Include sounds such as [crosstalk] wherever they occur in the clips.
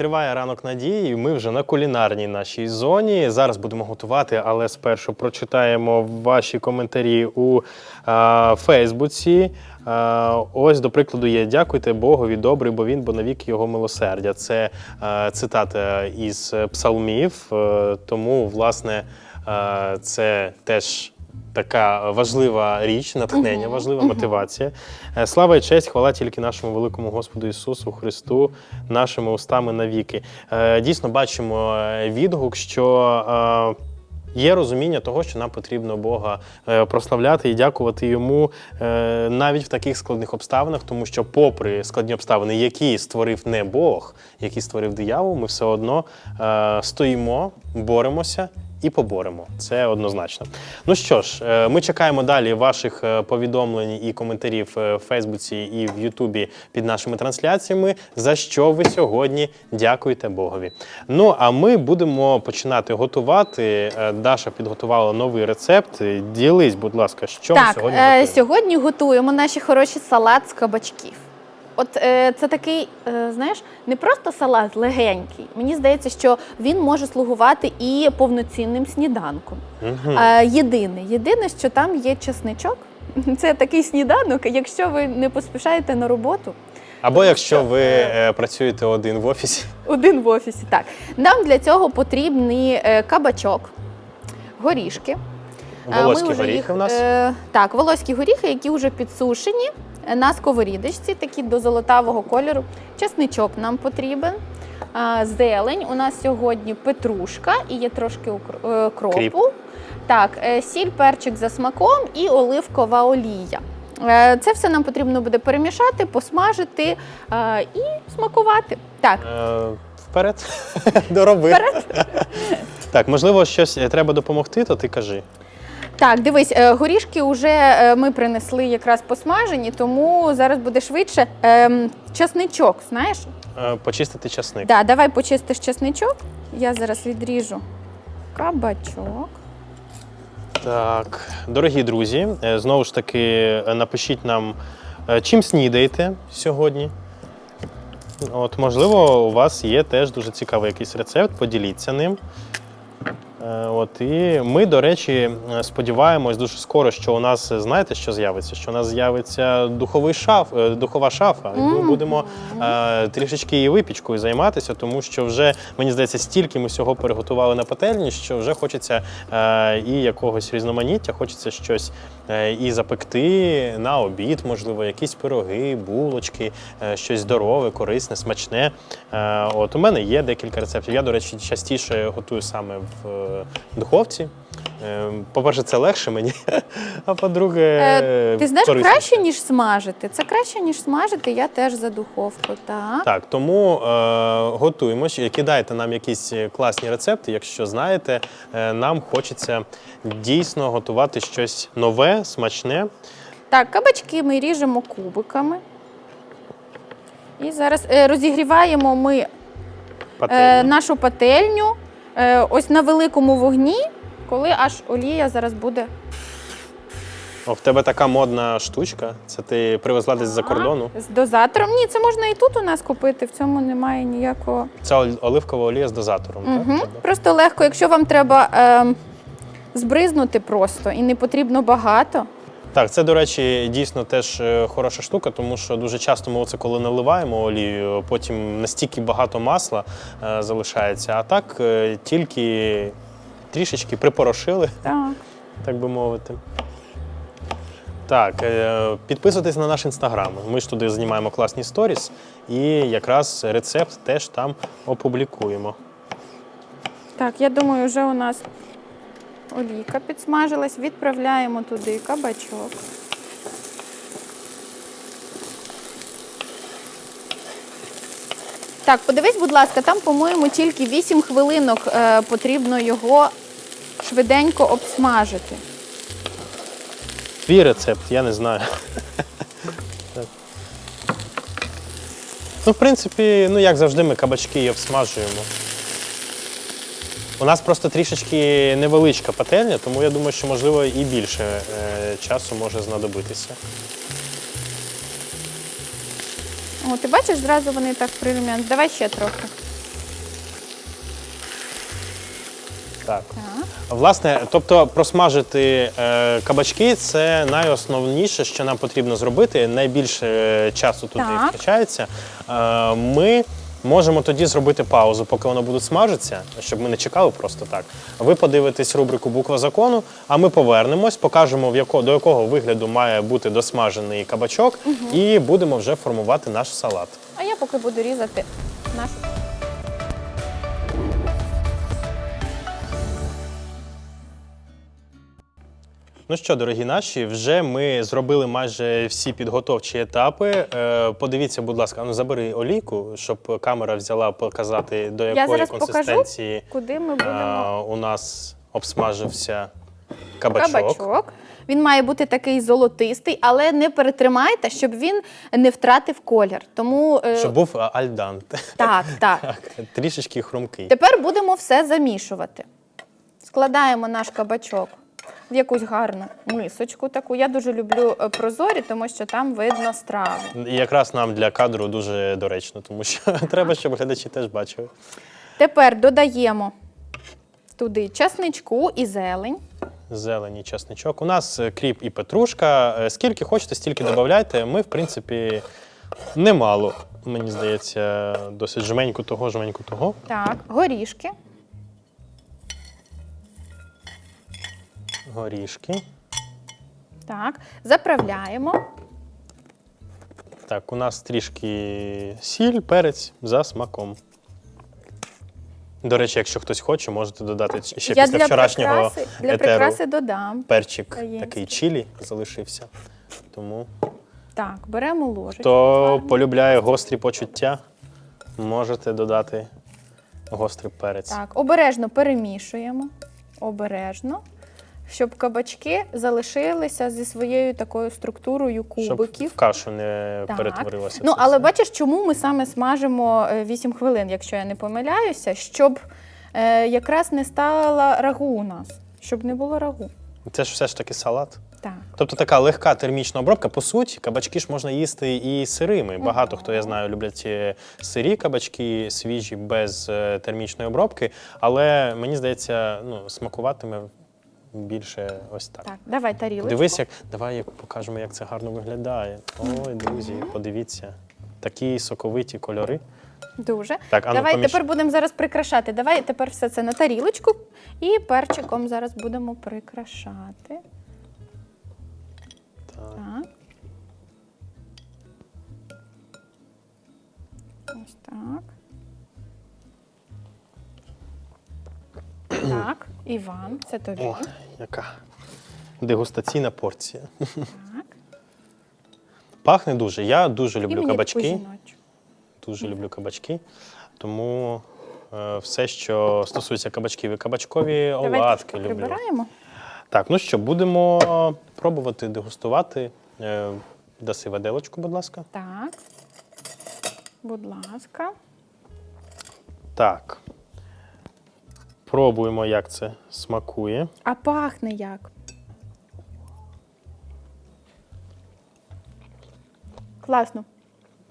Триває ранок надії. і Ми вже на кулінарній нашій зоні. Зараз будемо готувати, але спершу прочитаємо ваші коментарі у а, Фейсбуці. А, ось, до прикладу, є дякуйте Богові, добрий, бо він, бо навік його милосердя. Це а, цитата із псалмів. Е, тому, власне, а, це теж. Така важлива річ, натхнення, важлива мотивація. Е, Слава і честь, хвала тільки нашому великому Господу Ісусу Христу, нашими устами навіки. Е, Дійсно бачимо е, відгук, що є розуміння того, що нам потрібно Бога прославляти і дякувати йому навіть в таких складних обставинах, тому що, попри складні обставини, які створив не Бог, які створив диявол, ми все одно стоїмо, боремося і поборемо. Це однозначно. Ну що ж, е, ми чекаємо далі ваших е, повідомлень і коментарів е, в Фейсбуці і в Ютубі під нашими трансляціями. За що ви сьогодні дякуєте Богові. Ну а ми будемо починати готувати. Даша підготувала новий рецепт. Ділись, будь ласка, що ми сьогодні готуємо? сьогодні готуємо наші хороші салат з кабачків. От е, це такий, е, знаєш, не просто салат легенький. Мені здається, що він може слугувати і повноцінним сніданком. Мгм. Е, єдине, єдине, що там є чесничок. [laughs] Це такий сніданок. Якщо ви не поспішаєте на роботу, Або якщо ви е, працюєте один в офісі. [laughs] один в офісі. Так, нам для цього потрібний е, кабачок, горішки. Е, Волоські вже горіхи у нас. Е, так, волоські горіхи, які вже підсушені е, на сковорідочці, такі до золотавого кольору. Чесничок нам потрібен. Зелень. У нас сьогодні петрушка і є трошки е, кропу. Кріп. Так, е, сіль, перчик за смаком і оливкова олія. Е, Це все нам потрібно буде перемішати, посмажити і смакувати. Так, Е, Вперед. [laughs] Так, можливо, щось треба допомогти, то ти кажи. Так, дивись, е, горішки вже ми принесли якраз посмажені, тому зараз буде швидше. Ем, Часничок, знаєш? Е, Почистити часник. Да, давай почистиш часничок. Я зараз відріжу кабачок. Так, дорогі друзі, е, знову ж таки, е, напишіть нам, е, чим снідаєте сьогодні. От, можливо, у вас є теж дуже цікавий якийсь рецепт, поділіться ним. Е, От, і ми, до речі, е, сподіваємось дуже скоро, що у нас, е, знаєте, що з'явиться? Що у нас з'явиться духовий шаф, духова шафа. І ми будемо е, трішечки її випічкою займатися, тому що вже, мені здається, стільки ми всього переготували на пательні, що вже хочеться е, і якогось різноманіття, хочеться щось і запекти на обід, можливо, якісь пироги, булочки, е, щось здорове, корисне, смачне. Е, От у мене є декілька рецептів. Я, до речі, частіше готую саме в е, духовці. Е, По-перше, це легше мені, [laughs] а по-друге, Е, Ти знаєш, корисніше. краще, ніж смажити. Це краще, ніж смажити. Я теж за духовку. Так. Так, тому е, готуємось. Кидайте нам якісь е, класні рецепти. Якщо знаєте, е, нам хочеться дійсно готувати щось нове, смачне. Так, кабачки ми ріжемо кубиками. І зараз е, розігріваємо ми е, нашу пательню е, ось на великому вогні, коли аж олія зараз буде. О, в тебе така модна штучка. Це ти привезла десь з-за кордону. З дозатором. Ні, це можна і тут у нас купити, в цьому немає ніякого. Це ол- оливкова олія з дозатором. Угу. Так? Просто легко, якщо вам треба е, збризнути просто і не потрібно багато. так, це, до речі, дійсно теж е, хороша штука, тому що дуже часто ми оце коли наливаємо олію, потім настільки багато масла е, залишається, а так е, тільки трішечки припорошили. Так. так би мовити. Так, е, підписуйтесь на наш інстаграм. Ми ж туди знімаємо класні сторіс, і якраз рецепт теж там опублікуємо. Так, я думаю, вже у нас олійка підсмажилась. Відправляємо туди кабачок. Так, подивись, будь ласка, там, по-моєму, тільки 8 хвилинок е, потрібно його швиденько обсмажити. Твій рецепт, я не знаю. Ну, в принципі, ну як завжди, ми кабачки і обсмажуємо. У нас просто трішечки невеличка пательня, тому я думаю, що можливо і більше е, часу може знадобитися. О, ти бачиш, зразу вони так прирум'яні. Давай ще трохи. Так. Так. Власне, тобто просмажити е, кабачки це найосновніше, що нам потрібно зробити. Найбільше е, часу туди Так. втрачається. Е, ми можемо тоді зробити паузу, поки воно буде смажитися, щоб ми не чекали просто так. Ви подивитесь рубрику Буква закону, а ми повернемось, покажемо, в яко, до якого вигляду має бути досмажений кабачок, і будемо вже формувати наш салат. А я поки буду різати нашу. Ну що, дорогі наші, вже ми зробили майже всі підготовчі етапи. Е, подивіться, будь ласка, ну забери олійку, щоб камера взяла показати, до якої зараз покажу. консистенції Куди ми е, у нас обсмажився кабачок. Кабачок. Він має бути такий золотистий, але не перетримайте, щоб він не втратив колір. Тому е, Щоб був е, альдант. так, [laughs] так. Так, трішечки хрумкий. Тепер будемо все замішувати. Складаємо наш кабачок в якусь гарну мисочку таку. Я дуже люблю е, прозорі, тому що там видно страву. І якраз нам для кадру дуже доречно, тому що [laughs] треба, щоб глядачі теж бачили. Тепер додаємо туди часничку і зелень. Зелені часничок. У нас е, кріп і петрушка. Е, Скільки хочете, стільки додавайте. Ми, в принципі, немало. Мені здається, досить жменьку того, жменьку того. Так, горішки. Горішки. Так, заправляємо. Так, у нас трішки сіль, перець за смаком. До речі, якщо хтось хоче, можете додати ще Я після для вчорашнього прикраси, для етеру прикраси додам. перчик Таємство. такий чилі залишився. Тому Так, беремо ложечку. хто гарно. полюбляє гострі почуття, можете додати гострий перець. Так, обережно перемішуємо. Обережно. Щоб кабачки залишилися зі своєю такою структурою Щоб кубиків. в кашу не Так. перетворилося. Ну, це але все. бачиш, чому ми саме смажимо е, 8 хвилин, якщо я не помиляюся, щоб е, якраз не стало рагу у нас, щоб не було рагу. Це ж все ж таки салат. Так. Тобто така легка термічна обробка. По суті, кабачки ж можна їсти і сирими. Багато хто я знаю люблять е, сирі кабачки, свіжі без е, термічної обробки. Але мені здається, ну смакуватиме більше ось так. Так, давай тарілочку. Дивись, як давай як покажемо, як це гарно виглядає. Ой, друзі, подивіться. Такі соковиті кольори. Дуже. Так, ану, Давай поміж. тепер будемо зараз прикрашати. Давай тепер все це на тарілочку і перчиком зараз будемо прикрашати. Так. Так. Ось так. Так, Іван, це тобі. О, яка дегустаційна порція. Так. Пахне дуже. Я дуже І люблю мені кабачки. таку жіночу. Дуже люблю кабачки. Тому е, все, що стосується кабачків і кабачкові оладки люблю. прибираємо. Так, ну що, будемо пробувати дегустувати. Е, Даси виделочку, будь ласка. Так. Будь ласка. Так. Пробуємо, як це смакує. А пахне як? Класно.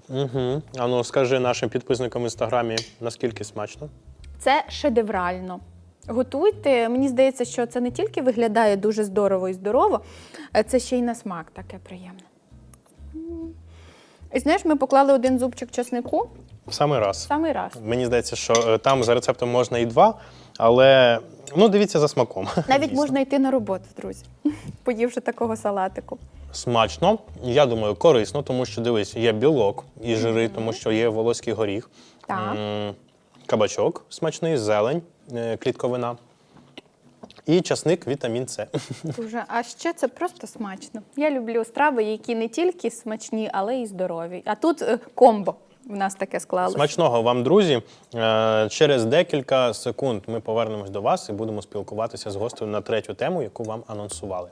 Угу. А ну скажи нашим підписникам в інстаграмі, наскільки смачно. Це шедеврально. Готуйте. Мені здається, що це не тільки виглядає дуже здорово і здорово, а це ще й на смак таке приємне. І знаєш, ми поклали один зубчик чеснику В самий раз. в самий раз. Мені здається, що е, там за рецептом можна і два, але ну дивіться за смаком. Навіть [laughs] Дійсно. можна йти на роботу, друзі, [laughs] поївши такого салатику. Смачно, я думаю, корисно, тому що дивись, є білок і жири, тому що є волоський горіх, Так. кабачок смачний, зелень, е, клітковина і часник, вітамін С. [laughs] Дуже. А ще це просто смачно. Я люблю страви, які не тільки смачні, але й здорові. А тут е, комбо в нас таке склалося. Смачного вам, друзі. Е, Через декілька секунд ми повернемось до вас і будемо спілкуватися з гостею на третю тему, яку вам анонсували.